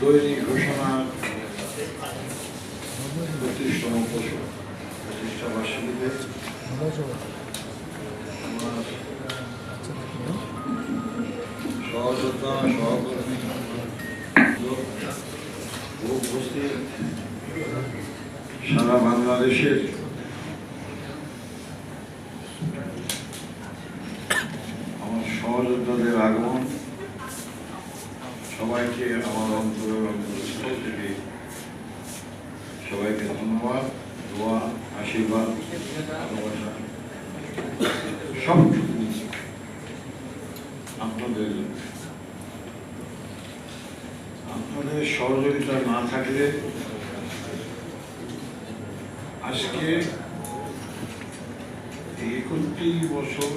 তৈরি ঘোষণা পঁচিশতম বছর প্রতিষ্ঠা বার্ষিকীতে আমার সহযোদ্ধা সহকর্মী সারা বাংলাদেশের আমার সহযোদ্ধাদের আগমন। সবাইকে আমার অন্তরের থেকে সবাইকে ধন্যবাদ, দোয়া, আশীর্বাদ, ভালোবাসা, সবটুকু আপনাদের আপনাদের সহযোগিতা না থাকলে আজকে একত্রিশ বছর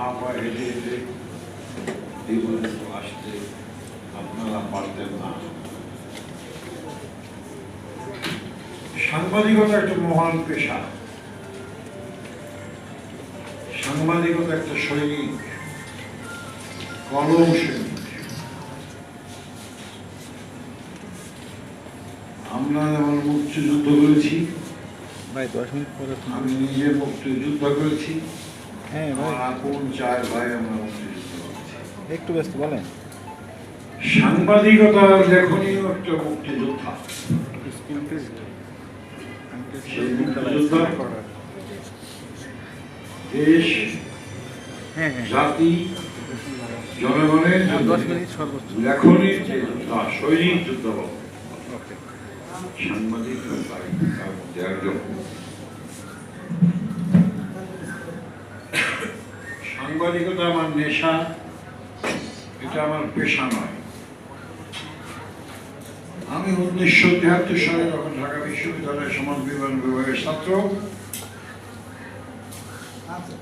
পা পা হেঁটে হেঁটে পর্যন্ত আসতে আপনারা পারতেন না। সাংবাদিকতা একটা মহান পেশা। সাংবাদিকতা একটা সৈনিক কলম সৈনিক। আমরা যেমন মুক্তিযুদ্ধ করেছি আমি নিজে মুক্তিযুদ্ধ করেছি। হ্যাঁ আপন চার ভাই আমরা একটু ব্যস্ত বলেন। সাংবাদিকতা লেখনীয় একটা মুক্তিযোদ্ধা। দেশ হ্যাঁ হ্যাঁ। জাতি জনগণের আর দশ মিনিট সর্বোচ্চ। লেখনীর যে যোদ্ধা সৈনিক যুদ্ধ সাংবাদিক তার মধ্যে একজন। সাংবাদিকতা আমার নেশা, এটা আমার পেশা নয়। আমি উনিশশো তিয়াত্তর সালে যখন ঢাকা বিশ্ববিদ্যালয়ের সমাজ বিজ্ঞান বিভাগের ছাত্র,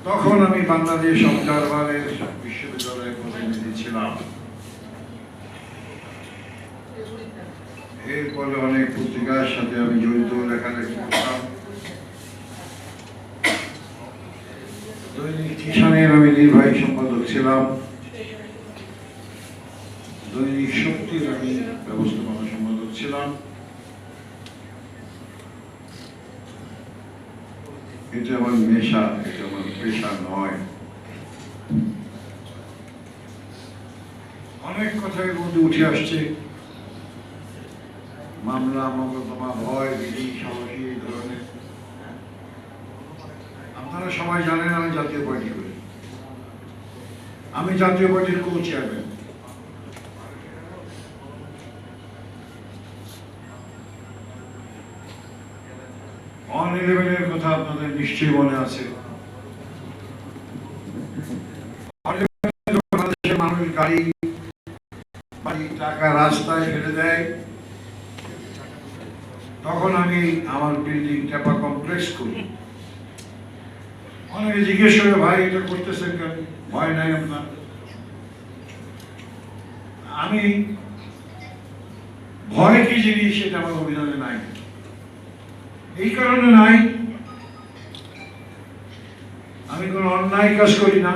তখন আমি বাংলাদেশ অবজারভারের বিশ্ববিদ্যালয়ের প্রতিনিধি ছিলাম। এরপরে অনেক পত্রিকার সাথে আমি জড়িত, লেখালেখি করতাম। কিষানের আমি নির্বাহী সম্পাদক ছিলাম। দৈনিক শক্তির আমি ব্যবস্থাপনা সম্পাদক ছিলাম। এটা আমার নেশা, এটা আমার পেশা নয়। অনেক কথার মধ্যে উঠে আসছে। মামলা মোকদ্দমা ভয় বিধি সাহসী এই ধরনের আপনারা সবাই জানেন আমি জাতীয় পার্টি করি আমি জাতীয় পার্টির কো চেয়ারম্যান অন ইলেভেনের কথা আপনাদের নিশ্চয়ই মনে আছে। On 11 যখন বাংলাদেশের মানুষ গাড়ি, বাড়ি, টাকা রাস্তায় ফেলে দেয়। তখন আমি আমার বিল্ডিং টেপা কমপ্লেক্স করি। অনেকে জিজ্ঞেস করে, ভাই, এটা করতেছেন কেন? ভয় নাই আপনার? আমি ভয় কি জিনিস সেটা আমার অভিধানে নাই। এই কারণে নাই, আমি কোনো অন্যায় কাজ করি না।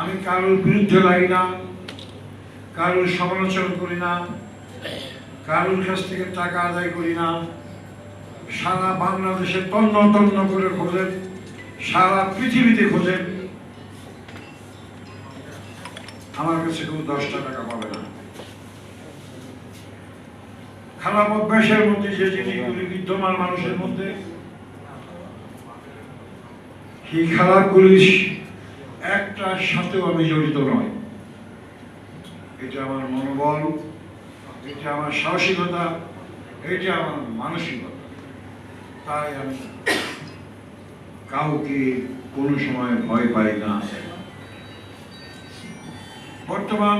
আমি কারোর বিরুদ্ধে লাগি না, কারোর সমালোচনা করি না, কারোর কাছ থেকে টাকা আদায় করি না। সারা বাংলাদেশে তন্ন তন্ন করে খোঁজেন সারা পৃথিবীতে খোঁজেন আমার কাছে কেউ দশটা টাকা পাবে না। খারাপ অভ্যাসের মধ্যে যে জিনিসগুলি বিদ্যমান মানুষের মধ্যে, সেই খারাপগুলি একটার সাথেও আমি জড়িত নয় এটা আমার মনোবল, এটা আমার সাহসিকতা, এটা আমার মানসিকতা। তাই আমি কাউকে কোনো সময় ভয় পাই না। বর্তমান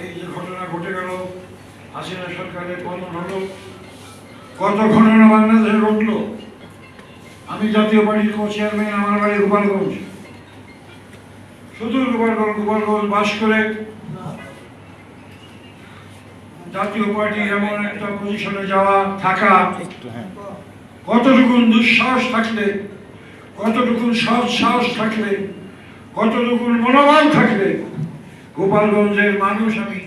এই যে ঘটনা ঘটে গেল, হাসিনা সরকারের পতন হলো, কত ঘটনা বাংলাদেশে ঘটলো? আমি জাতীয় পার্টির কো চেয়ারম্যান, আমার বাড়ি গোপালগঞ্জ। শুধু গোপালগঞ্জ গোপালগঞ্জ বাস করে জাতীয় পার্টি এমন একটা পজিশনে যাওয়া, থাকা হ্যাঁ দুঃসাহস থাকলে, কতটুকুন সৎ সাহস থাকলে, কতটুকুন মনোবল থাকলে, গোপালগঞ্জের মানুষ আমি